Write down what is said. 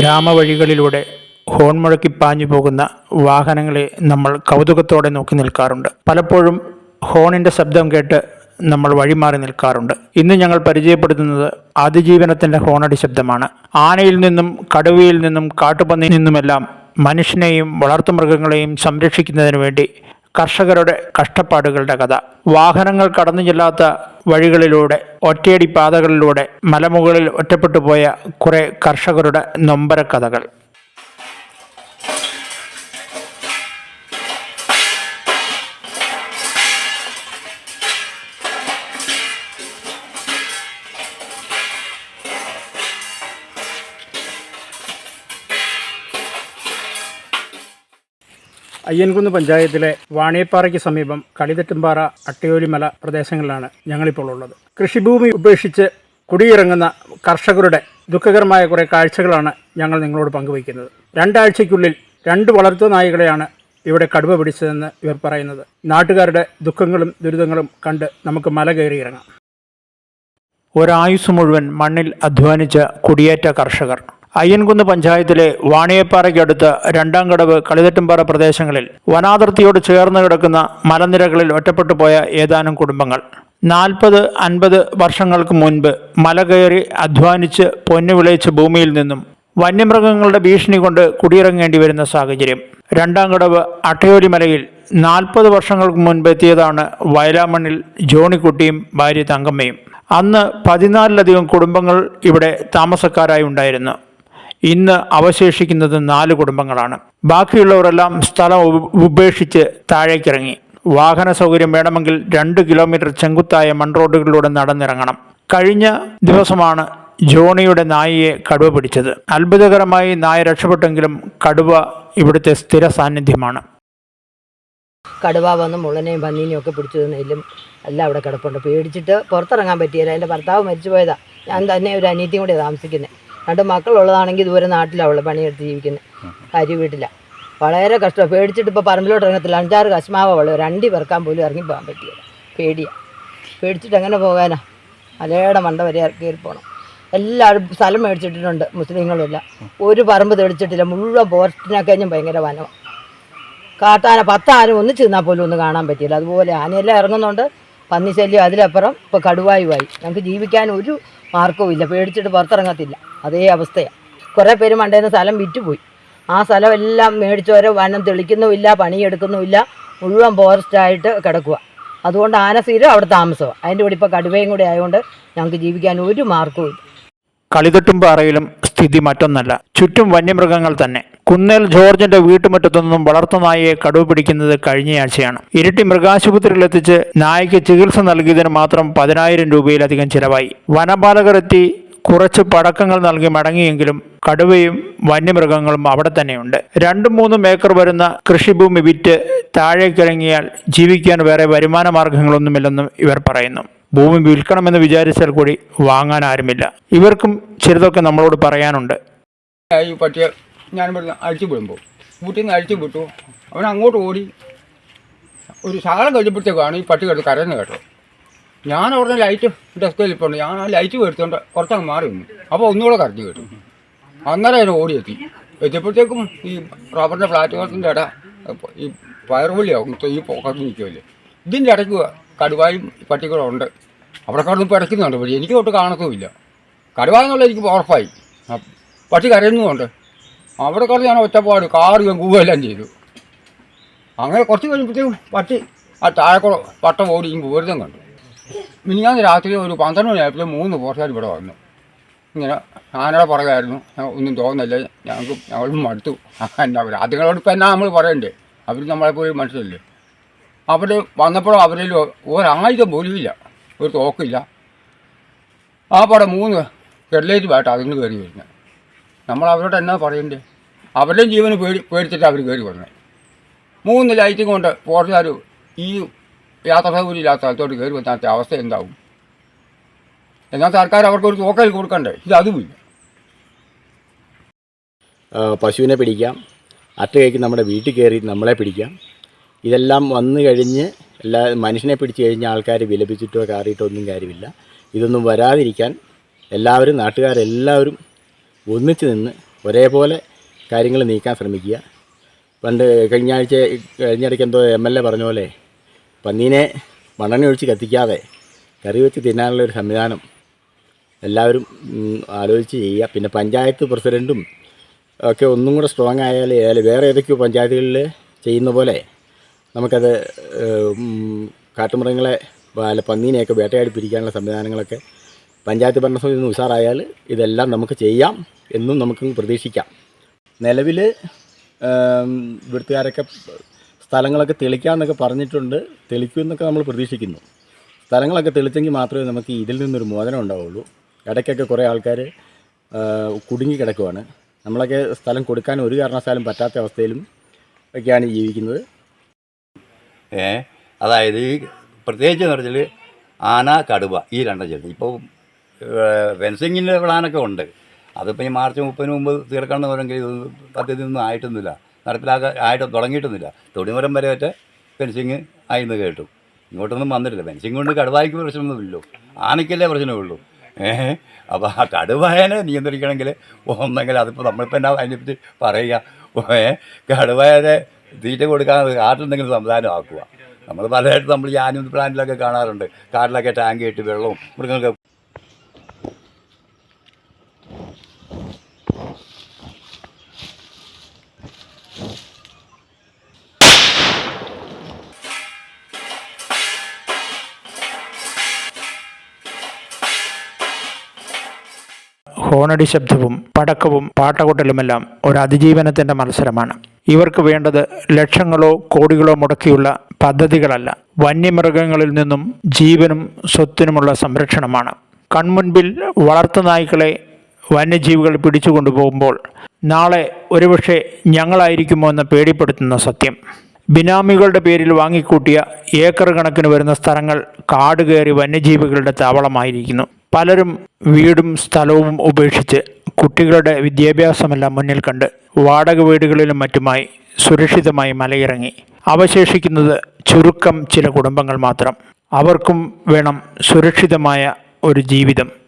ഗ്രാമവഴികളിലൂടെ horn മുഴക്കി പാഞ്ഞു പോകുന്ന വാഹനങ്ങളെ നമ്മൾ കൗതുകത്തോടെ നോക്കി നിൽക്കാറുണ്ട്. പലപ്പോഴും ഹോണിന്റെ ശബ്ദം കേട്ട് നമ്മൾ വഴിമാറി നിൽക്കാറുണ്ട്. ഇന്ന് ഞങ്ങൾ പരിചയപ്പെടുത്തുന്നത് അതിജീവനത്തിന്റെ ഹോണടി ശബ്ദമാണ്. ആനയിൽ നിന്നും കടുവയിൽ നിന്നും കാട്ടുപന്നിയിൽ നിന്നുമെല്ലാം മനുഷ്യനെയും വളർത്തുമൃഗങ്ങളെയും സംരക്ഷിക്കുന്നതിന് വേണ്ടി കർഷകരുടെ കഷ്ടപ്പാടുകളുടെ കഥ. വാഹനങ്ങൾ കടന്നു ചെല്ലാത്ത വഴികളിലൂടെ ഒറ്റയടി പാതകളിലൂടെ മലമുകളിൽ ഒറ്റപ്പെട്ടു പോയ കുറെ കർഷകരുടെ നൊമ്പര കഥകൾ അയ്യൻകുന്ന് പഞ്ചായത്തിലെ വാണിയപ്പാറയ്ക്ക് സമീപം കളിതെട്ടുംപാറ അട്ടയോലിമല പ്രദേശങ്ങളിലാണ് ഞങ്ങളിപ്പോൾ ഉള്ളത്. കൃഷിഭൂമി ഉപേക്ഷിച്ച് കുടിയിറങ്ങുന്ന കർഷകരുടെ ദുഃഖകരമായ കുറേ കാഴ്ചകളാണ് ഞങ്ങൾ നിങ്ങളോട് പങ്കുവയ്ക്കുന്നത്. രണ്ടാഴ്ചയ്ക്കുള്ളിൽ രണ്ട് വളർത്തു നായകളെയാണ് ഇവിടെ കടുവ പിടിച്ചതെന്ന് ഇവർ പറയുന്നത്. നാട്ടുകാരുടെ ദുഃഖങ്ങളും ദുരിതങ്ങളും കണ്ട് നമുക്ക് മല കയറി ഇറങ്ങാം. ഒരായുസ് മുഴുവൻ മണ്ണിൽ അധ്വാനിച്ച കുടിയേറ്റ കർഷകർ അയ്യൻകുന്ന് പഞ്ചായത്തിലെ വാണിയപ്പാറയ്ക്കടുത്ത് രണ്ടാം കടവ് കളിതട്ടുംപാറ പ്രദേശങ്ങളിൽ വനാതിർത്തിയോട് ചേർന്ന് കിടക്കുന്ന മലനിരകളിൽ ഒറ്റപ്പെട്ടു പോയ ഏതാനും കുടുംബങ്ങൾ. നാൽപ്പത് അൻപത് വർഷങ്ങൾക്ക് മുൻപ് മല കയറി അധ്വാനിച്ച് പൊന്നു വിളയിച്ച ഭൂമിയിൽ നിന്നും വന്യമൃഗങ്ങളുടെ ഭീഷണി കൊണ്ട് കുടിയിറങ്ങേണ്ടി വരുന്ന സാഹചര്യം. രണ്ടാം കടവ് അട്ടയോലി മലയിൽ നാൽപ്പത് വർഷങ്ങൾക്ക് മുൻപ് എത്തിയതാണ് വയലാമണ്ണിൽ ജോണിക്കുട്ടിയും ഭാര്യ തങ്കമ്മയും. അന്ന് പതിനാലിലധികം കുടുംബങ്ങൾ ഇവിടെ താമസക്കാരായി ഉണ്ടായിരുന്നു. ഇന്ന് അവശേഷിക്കുന്നത് നാല് കുടുംബങ്ങളാണ്. ബാക്കിയുള്ളവരെല്ലാം സ്ഥലം ഉപ- ഉപേക്ഷിച്ച് താഴേക്കിറങ്ങി. വാഹന സൗകര്യം വേണമെങ്കിൽ രണ്ട് കിലോമീറ്റർ ചെങ്കുത്തായ മൺറോഡുകളിലൂടെ നടന്നിറങ്ങണം. കഴിഞ്ഞ ദിവസമാണ് ജോണിയുടെ നായയെ കടുവ പിടിച്ചത്. അത്ഭുതകരമായി നായ രക്ഷപ്പെട്ടെങ്കിലും കടുവ ഇവിടുത്തെ സ്ഥിര സാന്നിധ്യമാണ്. കടുവ വന്ന് മുള്ളനെയും പന്നീനെയും ഒക്കെ പിടിച്ചു തിന്നതിലും എല്ലാം അവിടെ കിടപ്പുണ്ട്. പേടിച്ചിട്ട് പുറത്തിറങ്ങാൻ പറ്റിയില്ല. എന്റെ ഭർത്താവ് മരിച്ചു പോയതാണ് ഞാൻ തന്നെ ഒരു അനീതിയും കൂടെ താമസിക്കുന്നത് രണ്ട് മക്കളുള്ളതാണെങ്കിൽ ഇതുവരെ നാട്ടിലാണ് പണിയെടുത്ത് ജീവിക്കുന്നത് കാര്യം വീട്ടില്ല വളരെ കഷ്ടം. പേടിച്ചിട്ട് ഇപ്പോൾ പറമ്പിലോട്ട് ഇറങ്ങത്തില്ല. അഞ്ചാറ് കശ്മാവുള്ളു രണ്ടി പെറുക്കാൻ പോലും ഇറങ്ങി പോകാൻ പറ്റിയില്ല പേടിയാണ് പേടിച്ചിട്ട് എങ്ങനെ പോകാനാ? മലയുടെ മണ്ട വരെ കയറി പോകണം എല്ലാവരും സ്ഥലം മേടിച്ചിട്ടിട്ടുണ്ട് മുസ്ലിങ്ങളുമില്ല ഒരു പറമ്പ് തെളിച്ചിട്ടില്ല. മുഴുവൻ പോസ്റ്റിനെ കഴിഞ്ഞും ഭയങ്കര വനമാണ് കാട്ടാന പത്താനും ഒന്നിച്ച് നിന്നാൽ പോലും ഒന്നും കാണാൻ പറ്റിയില്ല അതുപോലെ ആനയെല്ലാം ഇറങ്ങുന്നുണ്ട്. പന്നിശല്യം അതിലപ്പുറം ഇപ്പോൾ കടുവായുമായി നമുക്ക് ജീവിക്കാൻ ഒരു മാർഗവും ഇല്ല. പേടിച്ചിട്ട് പുറത്തിറങ്ങത്തില്ല. അതേ അവസ്ഥയാണ് കുറേ പേര് മണ്ടേന്ന് സ്ഥലം വിറ്റുപോയി. ആ സ്ഥലം എല്ലാം മേടിച്ചോരോ വനം തെളിക്കുന്നുമില്ല പണിയെടുക്കുന്നുമില്ല. മുഴുവൻ ഫോറസ്റ്റായിട്ട് കിടക്കുക അതുകൊണ്ട് ആന സ്ഥിരം അവിടെ താമസമാണ് അതിന്റെ കൂടെ ഇപ്പോൾ കടുവയും കൂടെ ആയതുകൊണ്ട് ഞങ്ങൾക്ക് ജീവിക്കാൻ ഒരു മാർഗവും ഇല്ല. കളിതട്ടുംപാറയിലും സ്ഥിതി മറ്റൊന്നല്ല. ചുറ്റും വന്യമൃഗങ്ങൾ തന്നെ. കുന്നേൽ ജോർജിന്റെ വീട്ടുമുറ്റത്തു വീട്ടുമുറ്റത്തുനിന്നും വളർത്തുനായയെ കടുവ പിടിക്കുന്നത് കഴിഞ്ഞയാഴ്ചയാണ്. ഇരിട്ടി മൃഗാശുപത്രിയിലെത്തിച്ച് നായയ്ക്ക് ചികിത്സ നൽകിയതിന് മാത്രം പതിനായിരം രൂപയിലധികം ചിലവായി. വനപാലകർ എത്തി കുറച്ച് പടക്കങ്ങൾ നൽകി മടങ്ങിയെങ്കിലും കടുവയും വന്യമൃഗങ്ങളും അവിടെ തന്നെയുണ്ട്. രണ്ടും മൂന്നും ഏക്കർ വരുന്ന കൃഷിഭൂമി വിറ്റ് താഴേക്കിറങ്ങിയാൽ ജീവിക്കാൻ വേറെ വരുമാന മാർഗങ്ങളൊന്നുമില്ലെന്നും ഇവർ പറയുന്നു. ഭൂമി വിൽക്കണമെന്ന് വിചാരിച്ചാൽ കൂടി വാങ്ങാൻ ആരുമില്ല. ഇവർക്കും ചിലതൊക്കെ നമ്മളോട് പറയാനുണ്ട്. ഞാൻ ഇവിടെ അഴിച്ചു വിടുമ്പോൾ വീട്ടിൽ നിന്ന് അഴിച്ചു വിട്ടു. അവൻ അങ്ങോട്ട് ഓടി. ഒരു ശകലം കഴിഞ്ഞപ്പോഴത്തേക്കാണ് ഈ പട്ടി കിടന്ന് കരയുന്നത് കേട്ടോ. ഞാൻ അവിടെ ലൈറ്റ് ഡെസ്കിൽ ഇപ്പോൾ ഞാൻ ആ ലൈറ്റ് എടുത്തുകൊണ്ട് കുറച്ചങ്ങ് മാറി നിന്നു. അപ്പോൾ ഒന്നുകൂടെ കരഞ്ഞു കേട്ടു. അന്നേരം അതിന് ഓടിയെത്തി. എത്തിയപ്പോഴത്തേക്കും ഈ റബ്ബറിന്റെ പ്ലാറ്റ്ഫോമത്തിന്റെ ഇട ഈ പയറുപള്ളിയാവും ഈ പോക്കത്ത് നിൽക്കുമല്ലേ ഇതിന്റെ ഇടയ്ക്ക് കടുവായും പട്ടികളും ഉണ്ട്. അവിടെ കിടന്ന് പിടയ്ക്കുന്നുണ്ട് പക്ഷേ എനിക്ക് തൊട്ട് കാണത്തുമില്ല. കടുവ എന്നുള്ള എനിക്ക് ഉറപ്പായി. പട്ടി കരയുന്നുമുണ്ട്. അവിടെ കുറച്ച് ഞാൻ ഒറ്റപ്പാട് കാറുകയും കൂവുകയെല്ലാം ചെയ്തു. അങ്ങനെ കുറച്ച് കഴിഞ്ഞപ്പോഴത്തേക്കും പട്ടി ആ താഴെക്കുറ പട്ട ഓടിയും പൂരിതം കണ്ടു. മിനിഞ്ഞാന്ന് രാത്രി ഒരു പന്ത്രണ്ട് മണിയായപ്പോൾ മൂന്ന് പോർച്ചുകാർ ഇവിടെ വന്നു. ഇങ്ങനെ ആനയുടെ പുറകായിരുന്നു ഒന്നും തോന്നുന്നില്ല. ഞങ്ങൾക്ക് ഞങ്ങളും മടുത്തു. എന്നാ പറയുക അതുങ്ങളോട് ഇപ്പം എന്നാ നമ്മൾ പറയണ്ടേ? അവർ നമ്മളെപ്പോഴും മനസ്സിലല്ലേ അവർ വന്നപ്പോഴും അവരിൽ ഒരായുധം പോലും ഇല്ല. ഒരു തോക്കില്ല. ആ പടം മൂന്ന് ഹെഡ്ലൈറ്റുമായിട്ട് അതിന് കയറി വരുന്നത്. നമ്മൾ അവരോട് എന്നാ പറയണ്ടേ? അവരുടെയും ജീവന് പേടി പേടിച്ചിട്ട് അവർ കയറി വന്നത് മൂന്ന് ലൈറ്റും കൊണ്ട് പോർച്ചുകാർ ഈ യാത്രാ സൗകര്യം ഇല്ലാത്ത സ്ഥലത്തോട്ട് കയറി വന്നാത്ത അവസ്ഥ എന്താവും? എന്നാൽ സർക്കാർ അവർക്കൊരു തോക്കൽ കൊടുക്കണ്ടേ? ഇത് അതുമില്ല പശുവിനെ പിടിക്കാം. അട്ടകയ്ക്ക് നമ്മുടെ വീട്ടിൽ കയറി നമ്മളെ പിടിക്കാം. ഇതെല്ലാം വന്നു കഴിഞ്ഞ് എല്ലാ മനുഷ്യനെ പിടിച്ചു കഴിഞ്ഞ ആൾക്കാർ വിലപിച്ചിട്ടോ കാറിയിട്ടോ ഒന്നും കാര്യമില്ല. ഇതൊന്നും വരാതിരിക്കാൻ എല്ലാവരും നാട്ടുകാരെല്ലാവരും ഒന്നിച്ച് നിന്ന് ഒരേപോലെ കാര്യങ്ങൾ നീക്കാൻ ശ്രമിക്കുക. പണ്ട് കഴിഞ്ഞ ആഴ്ച കഴിഞ്ഞിടയ്ക്ക് എന്തോ എം എൽ എ പറഞ്ഞ പോലെ പന്നീനെ മണ്ണെണ്ണ ഒഴിച്ച് കത്തിക്കാതെ കറി വെച്ച് തിന്നാനുള്ള ഒരു സംവിധാനം എല്ലാവരും ആലോചിച്ച് ചെയ്യുക. പിന്നെ പഞ്ചായത്ത് പ്രസിഡന്റും ഒക്കെ ഒന്നും കൂടെ സ്ട്രോങ് ആയാലേ ഏതായാലും വേറെ ഏതൊക്കെയോ പഞ്ചായത്തുകളിൽ ചെയ്യുന്ന പോലെ നമുക്കത് കാട്ടുമൃഗങ്ങളെ അല്ല പന്നീനെയൊക്കെ വേട്ടയാടി പിരിക്കാനുള്ള സംവിധാനങ്ങളൊക്കെ പഞ്ചായത്ത് ഭരണസമിതി നിന്ന് ഉഷാറായാൽ ഇതെല്ലാം നമുക്ക് ചെയ്യാം എന്നും നമുക്ക് പ്രതീക്ഷിക്കാം. നിലവിൽ ഇവിടുത്തുകാരൊക്കെ സ്ഥലങ്ങളൊക്കെ തെളിക്കാമെന്നൊക്കെ പറഞ്ഞിട്ടുണ്ട്. തെളിക്കുമെന്നൊക്കെ നമ്മൾ പ്രതീക്ഷിക്കുന്നു. സ്ഥലങ്ങളൊക്കെ തെളിച്ചെങ്കിൽ മാത്രമേ നമുക്ക് ഇതിൽ നിന്നൊരു മോചനം ഉണ്ടാവുള്ളൂ. ഇടയ്ക്കൊക്കെ കുറേ ആൾക്കാർ കുടുങ്ങി കിടക്കുവാണ്. നമ്മളൊക്കെ സ്ഥലം കൊടുക്കാൻ ഒരു കാരണവശാലും പറ്റാത്ത അവസ്ഥയിലും ഒക്കെയാണ് ജീവിക്കുന്നത്. ഏ അതായത് ഈ പ്രത്യേകിച്ച് എന്ന് പറഞ്ഞാൽ ആന കടുവ ഈ രണ്ടും ചെടി ഇപ്പോൾ ഫെൻസിങ്ങിന്റെ പ്ലാനൊക്കെ ഉണ്ട്. അതിപ്പോൾ ഈ മാർച്ച് മുപ്പതിന് മുമ്പ് തീർക്കണം എന്ന് പറഞ്ഞെങ്കിൽ ഇത് പദ്ധതി ഒന്നും ആയിട്ടൊന്നുമില്ല. നടപ്പിലാക്കാൻ ആയിട്ട് തുടങ്ങിയിട്ടൊന്നുമില്ല. തൊടിമരം വരെ ഒറ്റ ഫെൻസിങ് ആയിന്ന് കേട്ടു. ഇങ്ങോട്ടൊന്നും വന്നിട്ടില്ല. ഫെൻസിങ് കൊണ്ട് കടുവായ്ക്ക് പ്രശ്നമൊന്നുമില്ലല്ലോ. ആനയ്ക്കല്ലേ പ്രശ്നമുള്ളൂ. ഏഹ്? അപ്പോൾ ആ കടുവായനെ നിയന്ത്രിക്കണമെങ്കിൽ ഒന്നെങ്കിൽ അതിപ്പോൾ നമ്മളിപ്പോൾ എന്നാ അതിനെപ്പറ്റി പറയുക? ഏ കടുവായനെ തീറ്റ കൊടുക്കാൻ കാട്ടിലെന്തെങ്കിലും സംവിധാനം ആക്കുക നമ്മൾ പലതായിട്ട് നമ്മൾ ഈ ആനുവൽ പ്ലാന്റിലൊക്കെ കാണാറുണ്ട്. കാട്ടിലൊക്കെ ടാങ്ക് ഇട്ട് വെള്ളവും മൃഗങ്ങൾക്ക് ഹോണടി ശബ്ദവും പടക്കവും പാട്ടകൊട്ടലുമെല്ലാം ഒരു അതിജീവനത്തിന്റെ മത്സരമാണ്. ഇവർക്ക് വേണ്ടത് ലക്ഷങ്ങളോ കോടികളോ മുടക്കിയുള്ള പദ്ധതികളല്ല. വന്യമൃഗങ്ങളിൽ നിന്നും ജീവനും സ്വത്തിനുമുള്ള സംരക്ഷണമാണ്. കൺമുൻപിൽ വളർത്തുനായ്ക്കളെ വന്യജീവികൾ പിടിച്ചുകൊണ്ടുപോകുമ്പോൾ നാളെ ഒരുപക്ഷെ ഞങ്ങളായിരിക്കുമോ എന്ന് പേടിപ്പെടുത്തുന്ന സത്യം. ബിനാമികളുടെ പേരിൽ വാങ്ങിക്കൂട്ടിയ ഏക്കർ കണക്കിന് വരുന്ന സ്ഥലങ്ങൾ കാട് കയറി വന്യജീവികളുടെ താവളമായിരിക്കുന്നു. പലരും വീടും സ്ഥലവും ഉപേക്ഷിച്ച് കുട്ടികളുടെ വിദ്യാഭ്യാസമെല്ലാം മുന്നിൽ കണ്ട് വാടക വീടുകളിലും മറ്റുമായി സുരക്ഷിതമായി മലയിറങ്ങി. അവശേഷിക്കുന്നത് ചുരുക്കം ചില കുടുംബങ്ങൾ മാത്രം. അവർക്കും വേണം സുരക്ഷിതമായ ഒരു ജീവിതം.